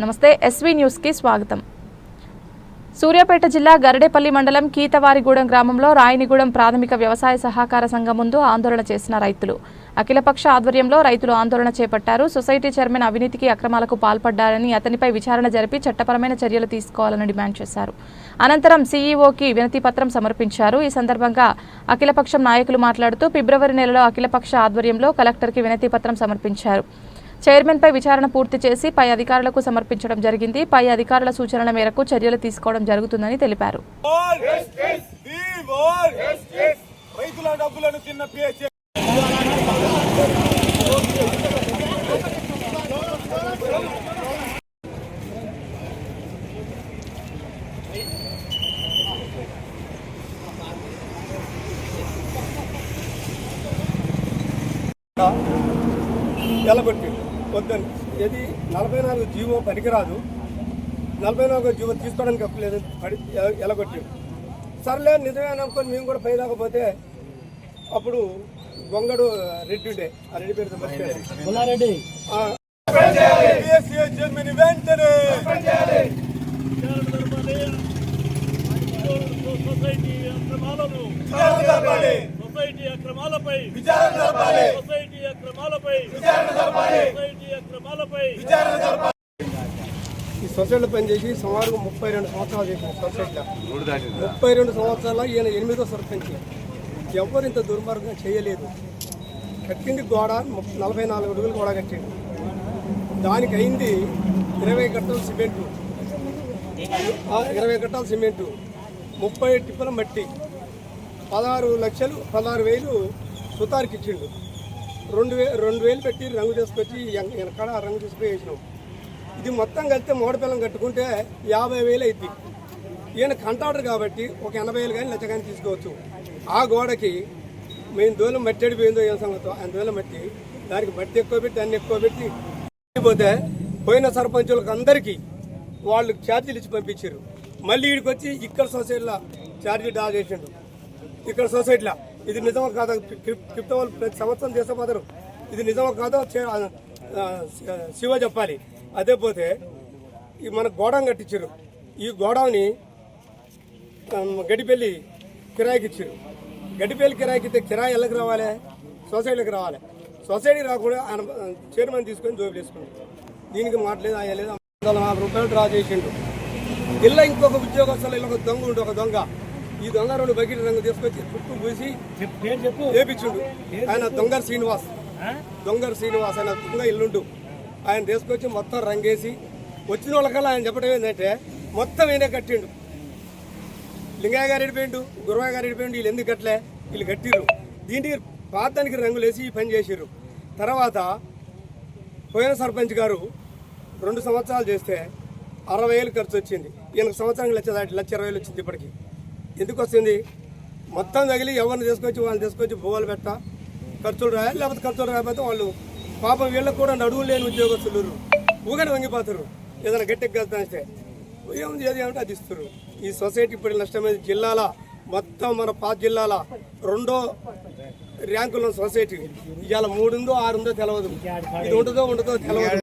నమస్తే ఎస్వీ న్యూస్కి స్వాగతం. సూర్యాపేట జిల్లా గరడేపల్లి మండలం కీతవారిగూడెం గ్రామంలో రాయనిగూడెం ప్రాథమిక వ్యవసాయ సహకార సంఘం ముందు ఆందోళన చేసిన రైతులు. అఖిలపక్ష ఆధ్వర్యంలో రైతులు ఆందోళన చేపట్టారు. సొసైటీ చైర్మన్ అవినీతికి అక్రమాలకు పాల్పడ్డారని అతనిపై విచారణ జరిపి చట్టపరమైన చర్యలు తీసుకోవాలని డిమాండ్ చేశారు. అనంతరం సీఈఓకి వినతి పత్రం సమర్పించారు. ఈ సందర్భంగా అఖిలపక్షం నాయకులు మాట్లాడుతూ ఫిబ్రవరి నెలలో అఖిలపక్ష ఆధ్వర్యంలో కలెక్టర్కి వినతి పత్రం సమర్పించారు. చైర్మన్పై విచారణ పూర్తి చేసి పై అధికారులకు సమర్పించడం జరిగింది. పై అధికారుల సూచనల మేరకు చర్యలు తీసుకోవడం జరుగుతుందని తెలిపారు. ఎలగొట్టి వద్దని ఇది నలభై నాలుగు జీవో పనికిరాదు. నలభై నాలుగు జీవో తీసుకోవడానికి హక్కు లేదు. పడి ఎలగొట్టి సర్లే నిజమే అని అనుకొని మేము కూడా పై దాకపోతే అప్పుడు గొంగడు రెడ్డి ఉండే ఆ. రెడ్డి పేరు వెంటనే. సొసైటీ అక్రమాలపై. విచారణ జరపాలి. సొసైటీ అక్రమాలపై. విచారణ జరపాలి. సొసైటీ. ఈ సొసైటీలో పనిచేసి సుమారు ముప్పై రెండు సంవత్సరాలు చేసిన సొసైటీలో. ముప్పై రెండు సంవత్సరాల ఈయన ఎనిమిదో సర్పంచ్. ఎవరు ఇంత దుర్మార్గం చేయలేదు. కట్టింది గోడ నలభై నాలుగు అడుగులు గోడ కట్టింది. దానికి అయింది ఇరవై గంటల సిమెంటు. ఇరవై గంటల సిమెంటు. ముప్పై టిప్పుల మట్టి. పదహారు లక్షలు పదహారు వేలు సుతారికి ఇచ్చిండు రెండు వే రెండు వేలు పెట్టి రంగు తీసుకొచ్చి ఎన్- వెనకాడ రంగు తీసుకుని వేసినాం. ఇది మొత్తం కలిస్తే మూడపిల్లం కట్టుకుంటే యాభై వేలు అయింది ఈయన కంటాడరు కాబట్టి ఒక ఎనభై వేలు కానీ లక్ష కానీ తీసుకోవచ్చు. ఆ గోడకి మేము దూలం మట్టి అడిపోయిందో ఏం సంగతో? ఆయన దూలం మట్టి దానికి మట్టి ఎక్కువ పెట్టి అన్ని ఎక్కువ పెట్టి పోతే పోయిన సర్పంచులకు అందరికీ వాళ్ళు ఛార్జీలు ఇచ్చి పంపించారు. మళ్ళీ వీడికి వచ్చి ఇక్కడ సొసైటీలో ఛార్జీ డా చేసిండు. ఇక్కడ సొసైటీలో ఇది నిజమో కాదా క్రిప్టో వాళ్ళు ప్రతి సంవత్సరం చేసపోతారు ఇది నిజమో కాదో చే- శివ చెప్పాలి. అదే పోతే ఈ మన గోడౌన్ కట్టించారు ఈ గోడౌన్ని గడిపెళ్ళి కిరాయికి ఇచ్చారు గడిపెళ్ళి కిరాయికి ఇస్తే కిరాయి ఎల్లకి రావాలి? సొసైటీకి రావాలి. సొసైటీ రాకుండా ఆయన చైర్మన్ తీసుకొని జోబు వేసుకున్నాడు. దీనికి మాట్లేదు ఆయన లేదు. వందల నాలుగు రూపాయలు డ్రా చేసిండు. ఇలా ఇంకొక ఉద్యోగస్తులు ఇలా ఒక దొంగ ఉండు ఒక దొంగ. ఈ దొంగ రెండు బకెట్ రంగు తీసుకొచ్చి చుట్టూ పూసి వేపించుండు. ఆయన దొంగర్ శ్రీనివాస్. దొంగర్ శ్రీనివాస్ ఆయన దొంగ ఇల్లుండు. ఆయన తీసుకొచ్చి మొత్తం రంగేసి వచ్చిన వాళ్ళకల్లా ఆయన చెప్పడం ఏంటంటే మొత్తం ఈయన కట్టిండు. లింగయ్య గారు ఎడిపోయిండు గురవయ్య గారు ఎడిపోయిండు వీళ్ళు ఎందుకు కట్టలే? వీళ్ళు కట్టిర్రు. దీనికి పాతానికి రంగులేసి ఈ పని చేసిర్రు. తర్వాత పోయిన సర్పంచ్ గారు రెండు సంవత్సరాలు చేస్తే అరవై వేలు ఖర్చు వచ్చింది. ఈయనకు సంవత్సరానికి లక్ష లక్ష ఇరవై వేలు వచ్చింది ఇప్పటికి. ఎందుకు వస్తుంది? మొత్తం తగిలి ఎవరిని తీసుకొచ్చి వాళ్ళని తీసుకొచ్చి భూవాలు పెట్ట? ఖర్చులు రాయాలి లేకపోతే ఖర్చులు రాకపోతే వాళ్ళు పాపం వీళ్ళకి కూడా నడువులు లేని ఉద్యోగస్తులు ఊగని వంగిపోతారు. ఏదైనా గట్టికి కలిస్తే ఏముంది? ఏది ఏమంటే అది ఇస్తారు. ఈ సొసైటీ ఇప్పుడు నష్టమైన జిల్లాల మొత్తం మన పాత జిల్లాల రెండో ర్యాంకులో సొసైటీ. ఇవాళ మూడుందో ఆరుందో తెలియదు ఇది ఉంటుందో ఉండదో తెలియదు